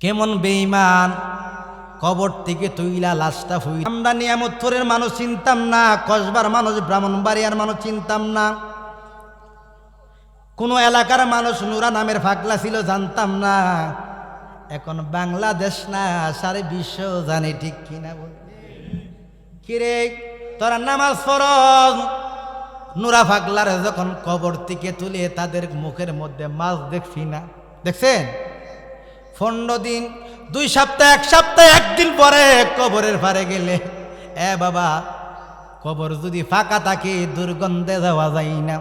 কেমন বেঈমান? কবর থেকে তুইলা লাশটা ফুই আমরা নিয়ামতপুরের মানুষ চিনতাম না, কসবার মানুষ, ব্রাহ্মণবাড়িয়ার মানুষ চিনতাম না। কোন এলাকার মানুষ নুরা নামের ফাগলা ছিল, জানতাম না। এখন বাংলাদেশ না, সারে বিশ্ব জানে, ঠিক কিনা বল। কিরে, তোরা নামাজ ফরজ? নুরা ফাগলার যখন কবর থেকে তুলে তাদের মুখের মধ্যে মাছ দেখছি না। দেখছেন? পনেরো দিন, দুই সপ্তাহ, এক সপ্তাহ, একদিন পরে কবরের পারে গেলে। এ বাবা, কবর যদি ফাঁকা থাকে, দুর্গন্ধে যাওয়া যায় না।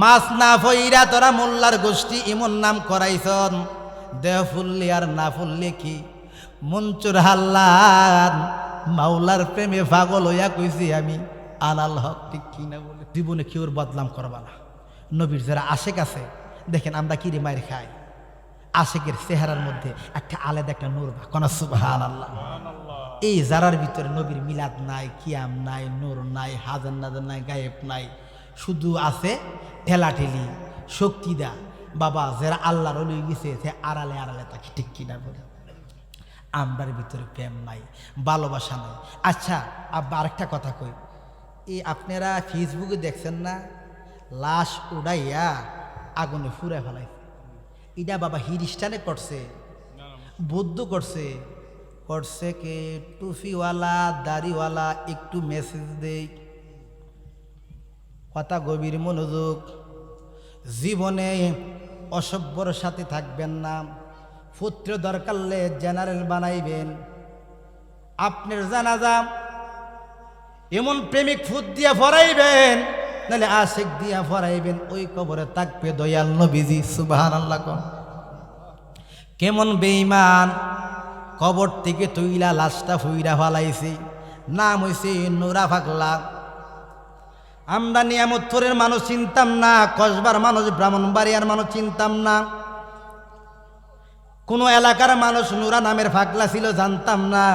মাছ না ফইরা তোরা মোল্লার গোষ্ঠী ইমন নাম করাইছন। দেহ ফুললি আর না ফুললি কি? মঞ্চুর হাল্লান মাওলার প্রেমে পাগল হইয়া কইছি আমি। আলাল হক ঠিক কি না বলে? জীবনে কেউ বদলাম করবা না? নবীর যারা আশেক আছে, দেখেন আমরা কি রে মায়ের খাই আশেকের চেহারার মধ্যে একটা আলাদা একটা নূর বা কোন সুবহান আল্লাহ এই যারার ভিতরে নবীর মিলাদ নাই, কিয়াম নাই, নূর নাই, হাজার নাজার নাই, গায়েব নাই। শুধু আছে ঠেলাঠেলি শক্তিদা বাবা, যারা আল্লাহর লই গেছে, সে আড়ালে আড়ালে তাকে ঠিক কিনা বলে। আমরার ভিতরে প্রেম নাই, ভালোবাসা নাই। আচ্ছা আব্বা, আরেকটা কথা কই। এই আপনারা ফেসবুকে দেখছেন না? লাশ উড়াইয়া আগুনে ফুরে ফেলাইছে। এটা বাবা হিরিস্টানে করছে বৌদ্ধ করছে করছে কে, টুফিওয়ালা, দাড়িওয়ালা, একটু মেসেজ দেই। কথা গভীর মনোযোগ, জীবনে অসভ্যর সাথে থাকবেন না, পুত্র দরকারলে জেনারেল বানাইবেন। আপনার জানাজা এমন প্রেমিক ফুট দিয়া ফরাইবেন নাহলে আশেক দিয়া ফরাইবেন, ওই কবরে থাকবে দয়াল নবীজি সুবাহান আল্লাহ কেমন বেইমান কবর থেকে তুইলা লাশটা ফুইরা ফালাইছি, নাম হইছে নোরা ফাগলা। আমরা নিয়ামতপুরের মানুষ চিনতাম না, কসবার মানুষ, ব্রাহ্মণবাড়িয়ার মানুষ চিনতাম না। কোনো এলাকার মানুষ নুরা নামের ফাগলা ছিল, জানতাম না।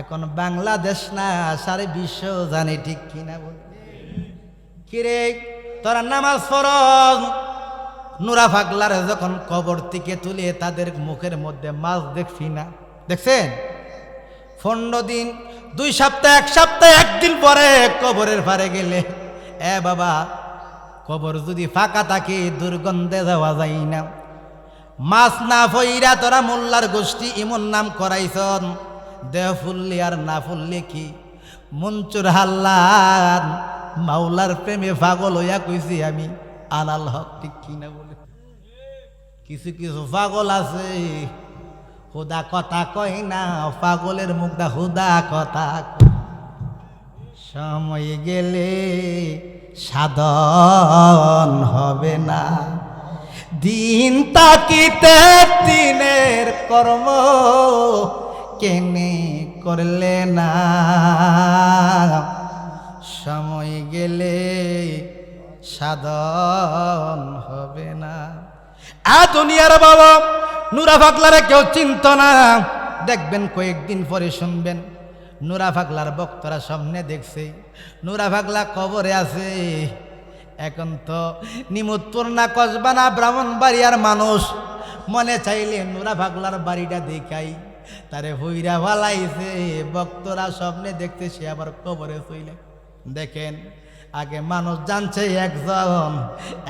এখন বাংলাদেশ না, সারে বিশ্ব জানে ঠিক কিনা বল কিরে, তোরা নামাজ ফরজ নুরা ফাগলার যখন কবর থেকে তুলে তাদের মুখের মধ্যে মাছ দেখছি না। দেখছেন? পনেরো দিন, দুই সপ্তাহ, এক সপ্তাহ, একদিন পরে কবরের পারে গেলে, এ বাবা, কবর যদি ফাঁকা থাকে, দুর্গন্ধে যাওয়া যায় না। মাছ না ফইরা তোরা মোল্লার গোষ্ঠী ইমন নাম করাইছন। দেহ ফুললি আর না ফুললি কি? মঞ্চুর হাল্লান। মাওলার প্রেমে পাগল হইয়া কইছি আমি আনাল হক, ঠিক কিনা বলে। কিছু কিছু পাগল আছে হুদা কথা কয় না, পাগলের মুখটা হুদা কথা। সময় গেলে সাধন হবে না। দিন তাকিতে দিনের কর্ম কেনে করলে না। সময় গেলে সাধন হবে না। আ দুনিয়ার বাবা, নুরা ফাগলারে কেউ চিনত না। দেখবেন কয়েকদিন পরে শুনবেন, নুরা ফাগলার বক্তরা সামনে দেখছে, নুরা ফাগলা কবরে আছে। এখন তো নিমুত্তর না কসবা না ব্রাহ্মণ বাড়িয়ার মানুষ। মনে চাইলে নুরা ফাগলার বাড়িটা দেখাই। তারে হইরা ভালাইছে বক্তরা স্বপ্নে দেখতে সে আবার কবরে চইলে। দেখেন, আগে মানুষ জানছে একজন,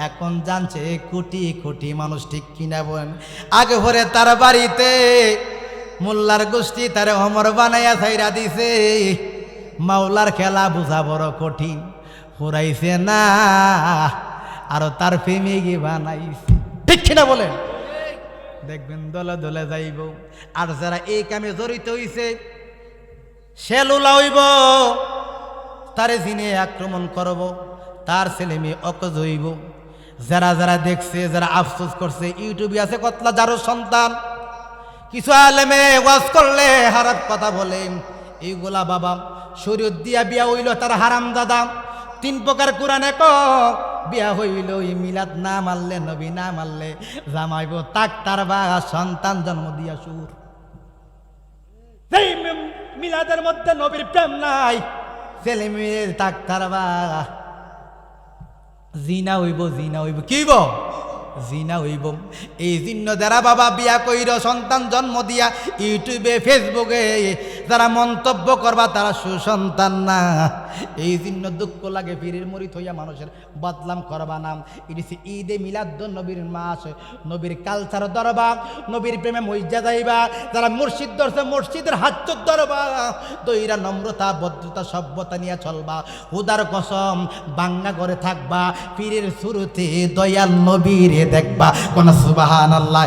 এখন জানছে কোটি কোটি মানুষ, ঠিক কিনা বলেন? আগে ভরে তার বাড়িতে মোল্লার গোষ্ঠী তার অমর বানাইয়া ছাইরা দিছে। মাওলার খেলা বুঝা বড় কঠিন, ফুরাইছে না, আর তার ফেমিগি বানাইছে। ঠিক কিনা বলেন? দেখবেন দলে দলে যাইব, আর যারা এই কামে জড়িত হইছে সে লোলা হইব তারে জিনে আক্রমণ করব, তার ছেলে মেয়ে অকজ হইব। যারা যারা দেখছে, যারা আফসোস করছে, ইউটিউবে আছে কতলা যারো সন্তান। কিছু আলেমে ওয়াজ করলে হারাপ কথা বলে এইগুলা বাবা, শরীয়ত দিয়া বিয়া হইল তার হারাম দাদা। তিন প্রকার কোরআনে ক, বিয়া হইল মিলাদ না মারলে নবী না মারলে জামাইব তাক তার বা, সন্তান জন্ম দিয়া সুর। মিলাদের মধ্যে নবীর প্রেম নাই ছেলে মেয়ে তাক তারবা জিনা হইব জিনা হইব। কি হইব? জিনা হইব। এই জিন্ন যারা বাবা বিয়া কইর, সন্তান জন্ম দিয়া ইউটিউবে, ফেসবুকে যারা মন্তব্য করবা, তারা সুসন্তান না। এই জন্য দুঃখ লাগে, পীরের মরিত হইয়া মানুষের বদলাম করবা নাম এটি ঈদে মিলাদ নবীর মাস। নবীর কালচার দরবা নবীর প্রেমে মইজা যাইবা, যারা মুর্শিদ ধরছে মসজিদের হাত ধরবা। দইরা নম্রতা, ভদ্রতা, সভ্যতা নিয়ে চলবা। হুদার কসম বাঙ্গা করে থাকবা, পীরের শুরুতে দয়াল নবীরে দেখবা। কোন সুবাহান আল্লাহ